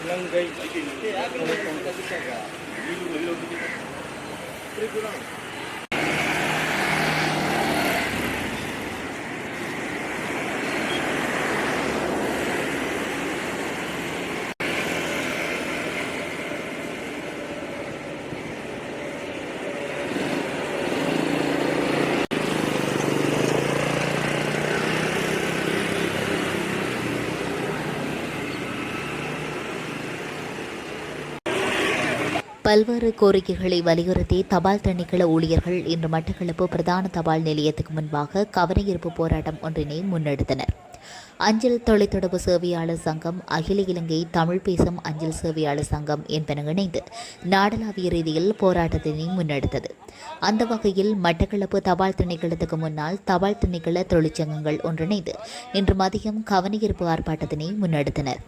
இலங்கை பல்வேறு கோரிக்கைகளை வலியுறுத்தி தபால் திணைக்கள ஊழியர்கள் இன்று மட்டக்களப்பு பிரதான தபால் நிலையத்துக்கு முன்பாக கவனஈர்ப்பு போராட்டம் ஒன்றினை முன்னெடுத்தனர். அஞ்சல் தொலைத்தொடர்பு சேவையாளர் சங்கம் அகில இலங்கை தமிழ் பேசும் அஞ்சல் சேவையாளர் சங்கம் என்பன இணைந்து நாடளாவிய ரீதியில் போராட்டத்தினை முன்னெடுத்தது. அந்த வகையில் மட்டக்களப்பு தபால் திணைக்களத்துக்கு முன்னால் தபால் திணைக்கள தொழிற்சங்கங்கள் ஒன்றிணைந்து இன்று மதியம் கவனஈர்ப்பு ஆர்ப்பாட்டத்தினை முன்னெடுத்தனர்.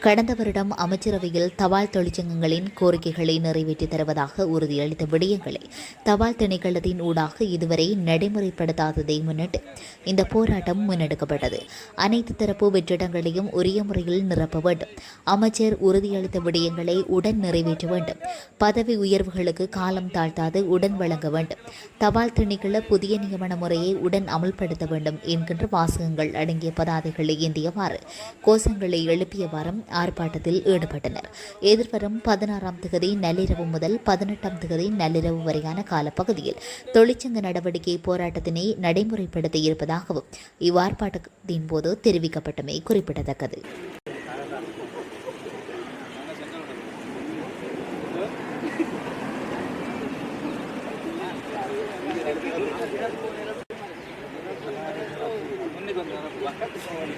கடந்த வருடம் அமைச்சரவையில் தபால் தொழிற்சங்கங்களின் கோரிக்கைகளை நிறைவேற்றி தருவதாக உறுதியளித்த விடயங்களை தபால் திணைக்களத்தின் ஊடாக இதுவரை நடைமுறைப்படுத்தாததை முன்னிட்டு இந்த போராட்டம் முன்னெடுக்கப்பட்டது. அனைத்து தரப்பு வெற்றிடங்களையும் உரிய முறையில் நிரப்ப வேண்டும். அமைச்சர் உறுதியளித்த விடயங்களை உடன் நிறைவேற்ற வேண்டும். பதவி உயர்வுகளுக்கு காலம் தாழ்த்தாது உடன் வழங்க வேண்டும். தபால் திணைக்கள புதிய நியமன முறையை உடன் அமல்படுத்த வேண்டும் என்கின்ற வாசகங்கள் அடங்கிய பதாதைகளை ஏந்தியவாறு கோஷங்களை எழுப்பியவாறும் ஆர்ப்பாட்டத்தில் ஈடுபட்டனர். எதிர்வரும் பதினாறாம் திகதி நள்ளிரவு முதல் பதினெட்டாம் திகதி நள்ளிரவு வரையான காலப்பகுதியில் தொழிற்சங்க நடவடிக்கை போராட்டத்தினை நடைமுறைப்படுத்த இருப்பதாகவும் இவ்வார்ப்பாட்டத்தின் போது தெரிவிக்கப்பட்டமை குறிப்பிடத்தக்கது.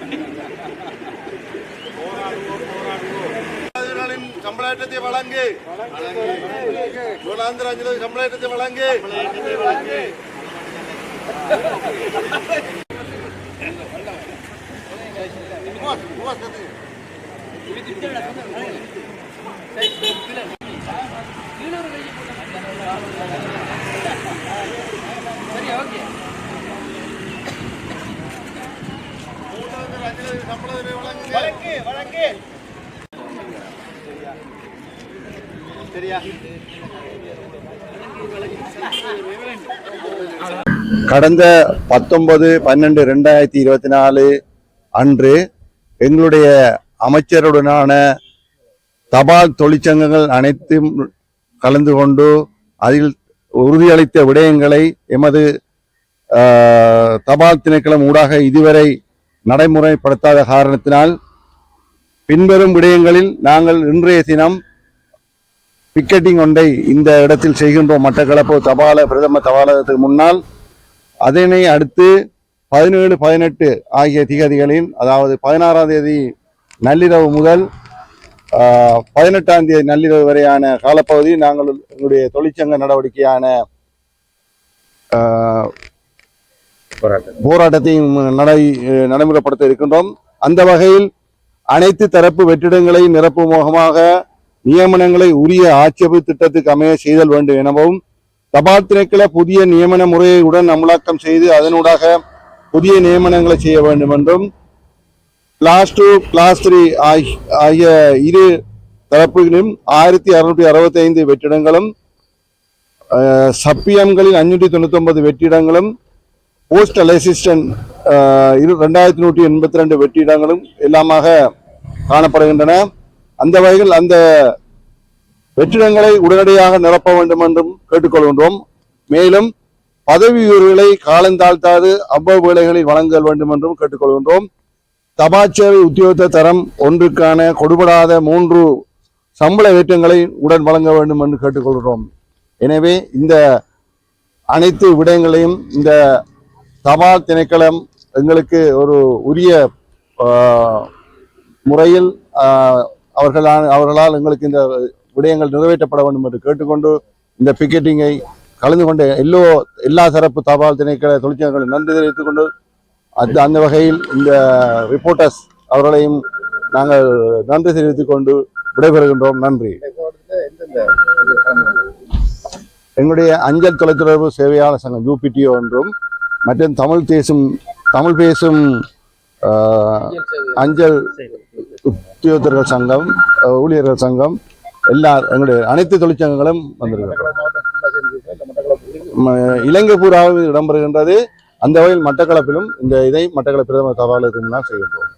தொழிலாளர்களின் சம்பளத்தை வழங்கு நூலாந்திர அஞ்சலி சம்பளத்தை வழங்கு கடந்த பத்தொன்பது பன்னெண்டு ரெண்டாயிரத்தி இருபத்தி நாலு அன்று எங்களுடைய அமைச்சருடனான தபால் தொழிற்சங்கங்கள் அனைத்தும் கலந்து கொண்டு அதில் உறுதியளித்த விடயங்களை எமது ஆஹ், தபால் திணைக்களம் ஊடாக இதுவரை நடைமுறைப்படுத்தாத காரணத்தினால் பின்வரும் விடயங்களில் நாங்கள் இன்றைய தினம் பிக்கெட்டிங் ஒன்றை இந்த இடத்தில் செய்கின்றோம். மட்டக்களப்பு தபால பிரதம தபாலகத்துக்கு முன்னால் அதனை அடுத்து பதினேழு பதினெட்டு ஆகிய திகதிகளில் அதாவது பதினாறாம் தேதி நள்ளிரவு முதல் பதினெட்டாம் தேதி நள்ளிரவு வரையான காலப்பகுதி நாங்கள் எங்களுடைய தொழிற்சங்க நடவடிக்கையான போராட்டத்தையும் நடை நடைமுறைப்படுத்த இருக்கின்றோம். அந்த வகையில் அனைத்து தரப்பு வெற்றிடங்களை நிரப்புமுகமாக நியமனங்களை உரிய ஆட்சேபு திட்டத்துக்கு அமைய செய்தல் வேண்டும் எனவும் தபால் திணைக்கள புதிய நியமன முறையை உடன் அமலாக்கம் செய்து அதனூடாக புதிய நியமனங்களை செய்ய வேண்டும் என்றும் கிளாஸ் டூ கிளாஸ் த்ரீ ஆகிய இரு தரப்புகளிலும் ஆயிரத்தி அறுநூற்றி அறுபத்தி ஐந்து வெற்றிடங்களும் சப்பியம்களில் அஞ்சூற்றி தொண்ணூத்தி ஒன்பது வெற்றிடங்களும் போஸ்டல் அசிஸ்டன்ட் uh, இரு ரெண்டாயிரத்தி நூற்றி எண்பத்தி ரெண்டு வெற்றிடங்களும் எல்லாமாக காணப்படுகின்றன. அந்த வகையில் அந்த வெற்றிடங்களை உடனடியாக நிரப்ப வேண்டும் என்றும் கேட்டுக்கொள்கின்றோம். மேலும் பதவி உயர்வுகளை காலந்தாழ்த்தாது அவ்வளவு வேலைகளில் வழங்க வேண்டும் என்றும் கேட்டுக்கொள்கின்றோம். தபாச்சேவை உத்தியோக தரம் ஒன்றுக்கான கொடுபடாத மூன்று சம்பள ஏற்றங்களை உடன் வழங்க வேண்டும் என்று கேட்டுக்கொள்கிறோம் எனவே இந்த அனைத்து விடயங்களையும் இந்த தபால் திணைக்களம் எங்களுக்கு ஒரு உரிய முறையில் அவர்களால் அவர்களால் எங்களுக்கு இந்த விடயங்கள் நிறைவேற்றப்பட வேண்டும் என்று கேட்டுக்கொண்டு இந்த பிக்கெட்டிங்கை கலந்து கொண்ட எல்லோ எல்லா தரப்பு தபால் திணைக்கள தொழிற்சங்கங்களும் நன்றி தெரிவித்துக் கொண்டு அந்த அந்த வகையில் இந்த ரிப்போர்ட்டர்ஸ் அவர்களையும் நாங்கள் நன்றி தெரிவித்துக் கொண்டு விடைபெறுகின்றோம். நன்றி. எங்களுடைய அஞ்சல் தொலைத்தொடர்பு சேவையாளர் சங்கம் யூபிடிஓ என்றும் மற்றும் தமிழ் பேசும் தமிழ் பேசும் அஞ்சல் உத்தியோகத்தர்கள் சங்கம் ஊழியர்கள் சங்கம் எல்லா எங்களுடைய அனைத்து தொழிற்சங்கங்களும் வந்திருக்கிறோம் இலங்கை பூராவும் இடம்பெறுகின்றது. அந்த வகையில் மட்டக்களப்பிலும் இந்த இதை மட்டக்களப் பிரதமர் தபாலுக்கு முன்னால் செய்கின்றோம்.